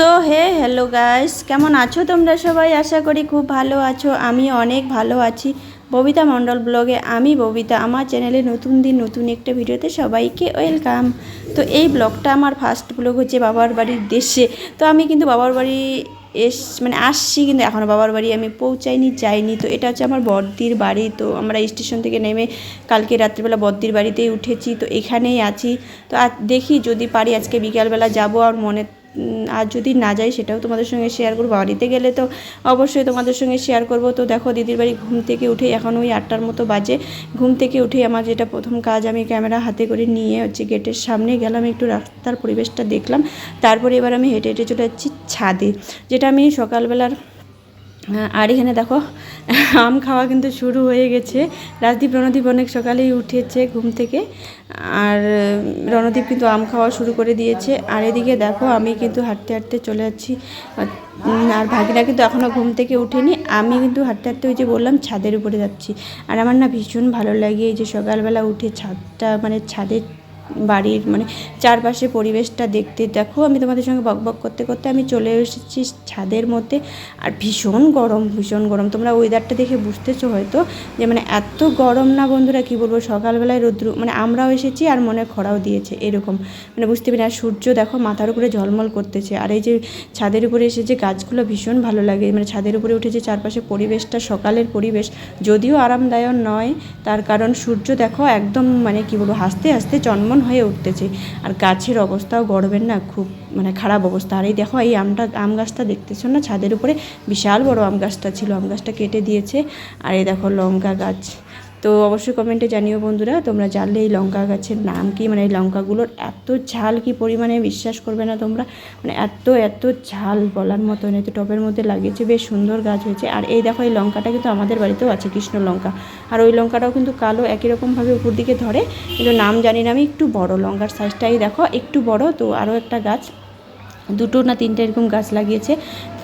So hey hello guys কেমন আছো তোমরা সবাই? আশা করি খুব ভালো আছো। আমি অনেক ভালো আছি। ববিতা মণ্ডল ব্লগে আমি ববিতা। আমার চ্যানেলে নতুন দিন, নতুন একটা ভিডিওতে সবাইকে ওয়েলকাম তো এই ব্লগটা আমার ফার্স্ট ব্লগ হচ্ছে বাবার বাড়ির দেশে। তো আমি কিন্তু বাবার বাড়ি এস মানে আসছি কিন্তু এখনও বাবার বাড়ি আমি পৌঁছাইনি, যাইনি। তো এটা হচ্ছে আমার বদ্দির বাড়ি। তো আমরা স্টেশন থেকে নেমে কালকে রাত্রিবেলা বদ্দির বাড়িতেই উঠেছি। তো এখানেই আছি। তো দেখি যদি পারি আজকে বিকালবেলা যাব। আর মনে আর যদি না যাই সেটাও তোমাদের সঙ্গে শেয়ার করব। বাড়িতে গেলে তো অবশ্যই তোমাদের সঙ্গে শেয়ার করব। তো দেখো, দিদির বাড়ি ঘুম থেকে উঠে এখন ওই আটটার মতো বাজে। ঘুম থেকে উঠে আমার যেটা প্রথম কাজ, আমি ক্যামেরা হাতে করে নিয়ে হচ্ছে গেটের সামনে গেলাম, একটু রাস্তার পরিবেশটা দেখলাম। তারপরে এবার আমি হেঁটে হেঁটে চলে যাচ্ছি ছাদে, যেটা আমি সকালবেলার আর এখানে দেখো, আম খাওয়া কিন্তু শুরু হয়ে গেছে। রাজদীপ, রণদীপ অনেক সকালেই উঠেছে ঘুম থেকে। আর রণদীপ কিন্তু আম খাওয়া শুরু করে দিয়েছে। আর এদিকে দেখো, আমি কিন্তু হাঁটতে হাঁটতে চলে যাচ্ছি। আর ভাগিনা কিন্তু এখনও ঘুম থেকে উঠেনি আমি কিন্তু হাঁটতে হাঁটতে ওই যে বললাম, ছাদের উপরে যাচ্ছি। আর আমার না ভীষণ ভালো লাগে এই যে সকালবেলা উঠে ছাদটা মানে ছাদের বাড়ির মানে চারপাশে পরিবেশটা দেখতে, দেখো, আমি তোমাদের সঙ্গে বক বক করতে করতে আমি চলে এসেছি ছাদের মধ্যে। আর ভীষণ গরম ভীষণ গরম। তোমরা ওয়েদারটা দেখে বুঝতেছো হয়তো যে মানে এত গরম না বন্ধুরা, কি বলব, সকালবেলায় রৌদ্র মানে আমরাও এসেছি আর মনে খরাও দিয়েছে, এরকম। মানে বুঝতে পারি আর সূর্য দেখো মাথার উপরে ঝলমল করতেছে। আর এই যে ছাদের উপরে এসে যে গাছগুলো ভীষণ ভালো লাগে মানে ছাদের উপরে উঠে যে চারপাশে পরিবেশটা, সকালের পরিবেশ, যদিও আরামদায়ক নয়, তার কারণ সূর্য দেখো একদম মানে কি বলব, হাসতে হাসতে চন্মন হয়ে উঠতেছে? আর গাছের অবস্থাও গরমের না, খুব মানে খারাপ অবস্থা। আর এই দেখো, এই আমটা, আম গাছটা দেখতেছো না? ছাদের উপরে বিশাল বড় আম গাছটা ছিল। আম গাছটা কেটে দিয়েছে। আর এই দেখো লঙ্কা গাছ। তো অবশ্যই কমেন্টে জানিও বন্ধুরা, তোমরা জানলে এই লঙ্কা গাছের নাম কি? মানে এই লঙ্কাগুলোর এত ঝাল কি পরিমাণে বিশ্বাস করবে না তোমরা? মানে এত এত ঝাল বলার মতো নয় তো টবের মধ্যে লাগিয়েছে, বেশ সুন্দর গাছ হয়েছে। আর এই দেখো, এই লঙ্কাটা কিন্তু আমাদের বাড়িতেও আছে, কৃষ্ণ লঙ্কা। আর ওই লঙ্কাটাও কিন্তু কালো, একই রকমভাবে উপর দিকে ধরে, কিন্তু নাম জানি না, আমি একটু বড়, লঙ্কার সাইজটাই দেখো, একটু বড়, তো আরও একটা গাছ দুটো না তিনটে এরকম গাছ লাগিয়েছে।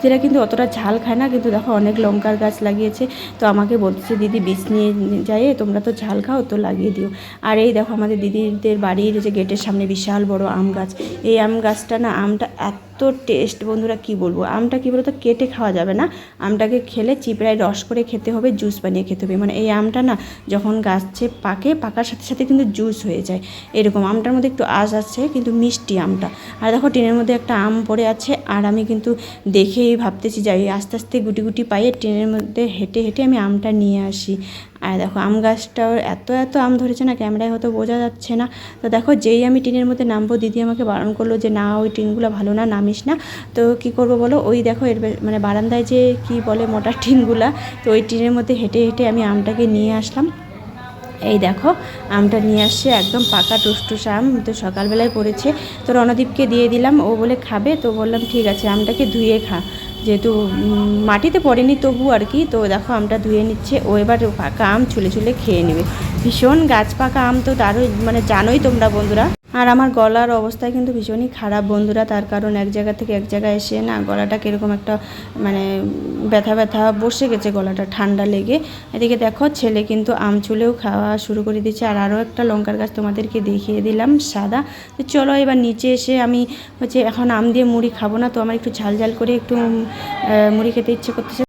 যেটা কিন্তু অতটা ঝাল খায় না, কিন্তু দেখো অনেক লঙ্কার গাছ লাগিয়েছে। তো আমাকে বলছে দিদি, বীজ নিয়ে যায় তোমরা তো ঝাল খাও, তো লাগিয়ে দিও। আর এই দেখো আমাদের দিদিদের বাড়ির যে গেটের সামনে বিশাল বড় আম গাছ। এই আম গাছটা না, আমটা এত টেস্ট বন্ধুরা কি বলব? আমটা কি বলতো, কেটে খাওয়া যাবে না। আমটাকে খেলে চিপড়ায় রস করে খেতে হবে জুস বানিয়ে খেতে হবে। মানে এই আমটা না, যখন গাছে পাকে, পাকার সাথে সাথে কিন্তু জুস হয়ে যায়। এরকম আমটার মধ্যে একটু আঁশ আছে, কিন্তু মিষ্টি আমটা। আর দেখো, টিনের মধ্যে একটা আম পড়ে আছে, আর আমি কিন্তু দেখেই ভাবতেছি, যাই আস্তে আস্তে গুটি গুটি পাইয়ে ট্রেনের মধ্যে হেঁটে হেঁটে আমি আমটা নিয়ে আসি। আর দেখো, আম গাছটাও এত এত আম ধরেছে না, ক্যামেরায় হয়তো বোঝা যাচ্ছে না। তো দেখো, যেই আমি টিনের মধ্যে নামবো, দিদি আমাকে বারণ করল যে, না, ওই টিনগুলো ভালো না নামিস না। তো কি করব বলো? ওই দেখো এর মানে বারান্দায় যে কি বলে মোটা টিনগুলা, তো ওই টিনের মধ্যে হেঁটে হেঁটে আমি আমটাকে নিয়ে আসলাম। এই দেখো, আমটা নিয়ে আসছে একদম পাকা টুসটুস আম, তো সকালবেলায় পড়েছে তো রণদীপকে দিয়ে দিলাম, ও বলে, খাবে? তো বললাম, ঠিক আছে, আমটাকে ধুয়ে খা। যেহেতু মাটিতে পড়েনি তবু আর কি, তো দেখো আমটা ধুয়ে নিচ্ছে। ও এবার পাকা আম ছুলে ছুলে খেয়ে নেবে। ভীষণ গাছ পাকা আম তো তারও মানে জানোই তোমরা বন্ধুরা। আর আমার গলার অবস্থা কিন্তু ভীষণই খারাপ। বন্ধুরা, তার কারণ এক জায়গা থেকে এক জায়গায় এসে না গলাটা কীরকম একটা মানে ব্যথা ব্যথা বসে গেছে গলাটা ঠান্ডা লেগে। এদিকে দেখো, ছেলে কিন্তু আম চুলেও খাওয়া শুরু করে দিচ্ছে আর আরও একটা লঙ্কার গাছ তোমাদেরকে দেখিয়ে দিলাম, সাদা। তো চলো এবার নিচে এসে আমি হচ্ছে এখন আম দিয়ে মুড়ি খাব না, তো আমার একটু ঝাল ঝাল করে একটু মুড়ি খেতে ইচ্ছে করতেছে।